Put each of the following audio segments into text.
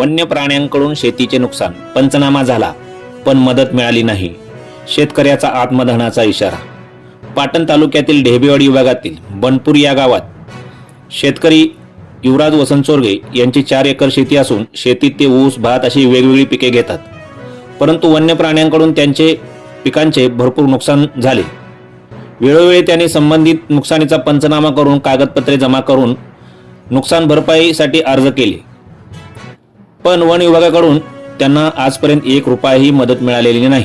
वन्य प्राण्यांकडून शेतीचे नुकसान पंचनामा झाला पण मदत मिळाली नाही. शेतकऱ्याचा आत्मधनाचा इशारा. पाटण तालुक्यातील ढेबेवाडी विभागातील बनपूर या गावात शेतकरी युवराज वसंत चोरगे यांची चार एकर शेती असून शेतीत ते ऊस भात अशी वेगवेगळी पिके घेतात. परंतु वन्य प्राण्यांकडून त्यांचे पिकांचे भरपूर नुकसान झाले. वेळोवेळी त्यांनी संबंधित नुकसानीचा पंचनामा करून कागदपत्रे जमा करून नुकसान भरपाईसाठी अर्ज केले. पण वन विभागाकडून त्यांना आजपर्यंत एक रुपयाही मदत मिळालेली नाही.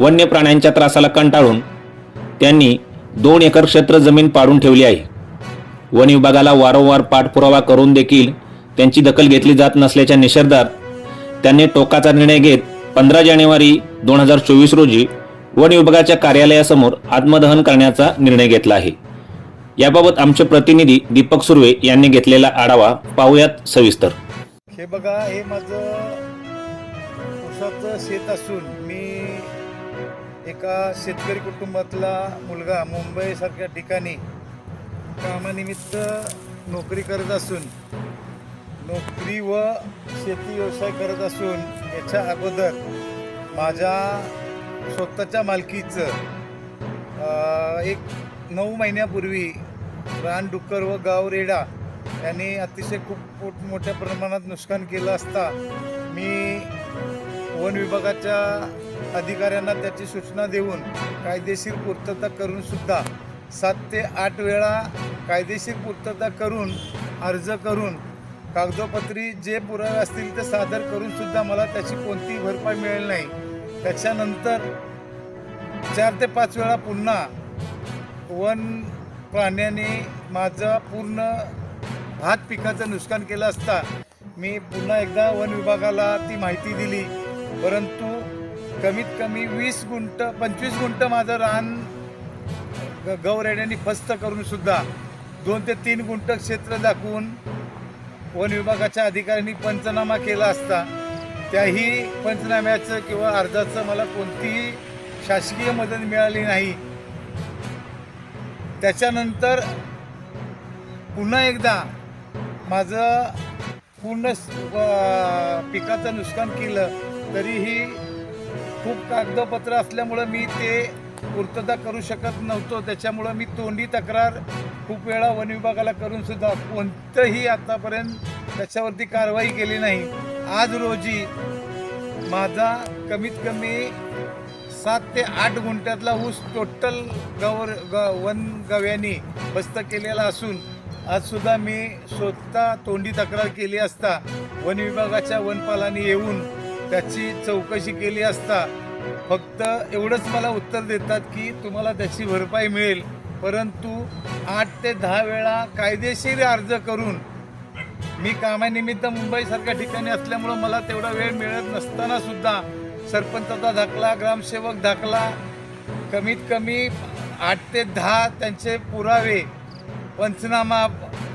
वन्य प्राण्यांच्या त्रासाला कंटाळून त्यांनी दोन एकर क्षेत्र जमीन पाडून ठेवली आहे. वन विभागाला वारंवार पाठपुरावा करून देखील त्यांची दखल घेतली जात नसल्याच्या निषेधात त्यांनी टोकाचा निर्णय घेत पंधरा जानेवारी दोन हजार चोवीस रोजी वन विभागाच्या कार्यालयासमोर आत्मदहन करण्याचा निर्णय घेतला आहे. याबाबत आमचे प्रतिनिधी दीपक सुर्वे यांनी घेतलेला आढावा पाहूयात सविस्तर. हे बघा हे माझं ऊसाचं शेत असून मी एका शेतकरी कुटुंबातला मुलगा मुंबईसारख्या ठिकाणी कामानिमित्त नोकरी करत असून नोकरी व शेती व्यवसाय करत असून याच्या अगोदर माझ्या स्वतःच्या मालकीचं एक नऊ महिन्यापूर्वी रानडुक्कर व गावरेडा त्यांनी अतिशय खूप मोठ्या प्रमाणात नुकसान केलं असता मी वन विभागाच्या अधिकाऱ्यांना त्याची सूचना देऊन कायदेशीर पूर्तता करूनसुद्धा सात ते आठ वेळा कायदेशीर पूर्तता करून अर्ज करून कागदोपत्री जे पुरावे असतील ते सादर करूनसुद्धा मला त्याची कोणतीही भरपाई मिळेल नाही. त्याच्यानंतर चार ते पाच वेळा पुन्हा वन प्राण्याने माझा पूर्ण भात पिकाचं नुकसान केलं असता मी पुन्हा एकदा वन विभागाला ती माहिती दिली. परंतु कमीत कमी वीस गुंट पंचवीस गुंट माझं रान ग- गौरेड्यांनी फस्त करून सुद्धा दोन ते तीन गुंट क्षेत्र दाखवून वन विभागाच्या अधिकाऱ्यांनी पंचनामा केला असता त्याही पंचनाम्याचं किंवा अर्जाचं मला कोणतीही शासकीय मदत मिळाली नाही. त्याच्यानंतर पुन्हा एकदा माझं पूर्ण पिकाचं नुकसान केलं तरीही खूप कागदपत्र असल्यामुळं मी ते पूर्तता करू शकत नव्हतो. त्याच्यामुळं मी तोंडी तक्रार खूप वेळा वन विभागाला करूनसुद्धा कोणतंही आत्तापर्यंत त्याच्यावरती कारवाई केली नाही. आज रोजी माझा कमीत कमी सात ते आठ गुंठ्यातला ऊस टोटल गवर ग वन गव्यांनी बस्त केलेला असून आजसुद्धा मी स्वतः तोंडी तक्रार केली असता वन विभागाच्या वनपालाने येऊन त्याची चौकशी केली असता फक्त एवढंच मला उत्तर देतात की तुम्हाला त्याची भरपाई मिळेल. परंतु आठ ते दहा वेळा कायदेशीर अर्ज करून मी कामानिमित्त मुंबईसारख्या ठिकाणी असल्यामुळं मला तेवढा वेळ मिळत नसताना सुद्धा सरपंचाचा दाखला ग्रामसेवक दाखला कमीत कमी आठ ते दहा त्यांचे पुरावे पंचनामा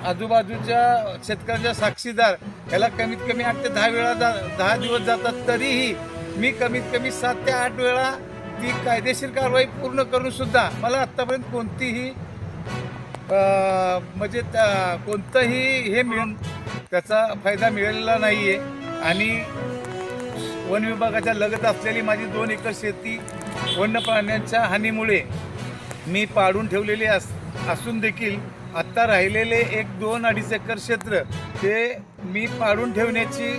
आजूबाजूच्या शेतकऱ्यांच्या साक्षीदार याला कमीत कमी आठ ते दहा वेळा जा दहा दिवस जातात. तरीही मी कमीत कमी सात ते आठ वेळा ती कायदेशीर कारवाई पूर्ण करून सुद्धा मला आत्तापर्यंत कोणतीही म्हणजे त्या कोणतंही हे मिळून त्याचा फायदा मिळालेला नाही आहे आणि वन विभागाच्या लगत असलेली माझी दोन एकर शेती वन्य प्राण्यांच्या हानीमुळे मी पाडून ठेवलेली अस असून देखील आत्ता राहिलेले एक दोन अडीच एकर क्षेत्र ते मी पाडून ठेवण्याची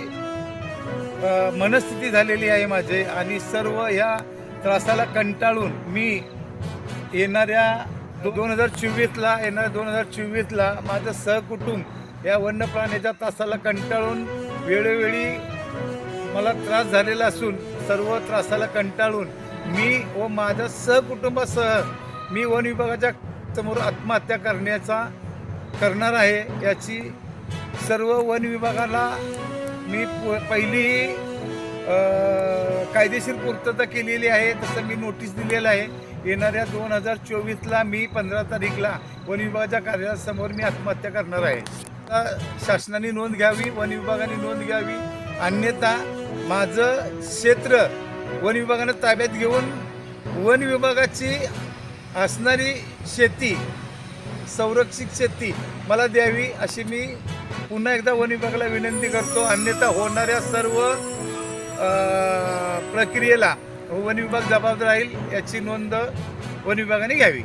मनस्थिती झालेली आहे माझे आणि सर्व ह्या त्रासाला कंटाळून मी येणाऱ्या दोन हजार चोवीसला येणाऱ्या दोन हजार चोवीसला माझं सहकुटुंब या वन्य प्राण्याच्या त्रासाला कंटाळून वेळोवेळी मला त्रास झालेला असून सर्व त्रासाला कंटाळून मी व माझ्या सहकुटुंबासह मी वन विभागाच्या समोर आत्महत्या करण्याचा करणार आहे याची सर्व वन विभागाला मी प- पहिली कायदेशीर पूर्तता केलेली आहे तसं मी नोटीस दिलेलं आहे. येणाऱ्या दोन हजार चोवीसला मी पंधरा तारीखला वन विभागाच्या कार्यालयासमोर मी आत्महत्या करणार आहे. शासनाने नोंद घ्यावी वन विभागाने नोंद घ्यावी. अन्यथा माझं क्षेत्र वन विभागानं ताब्यात घेऊन वन विभागाची असणारी शेती संरक्षित शेती मला द्यावी अशी मी पुन्हा एकदा वन विभागाला विनंती करतो. अन्यथा होणाऱ्या सर्व प्रक्रियेला वन विभाग जबाबदार राहील याची नोंद वन विभागाने घ्यावी.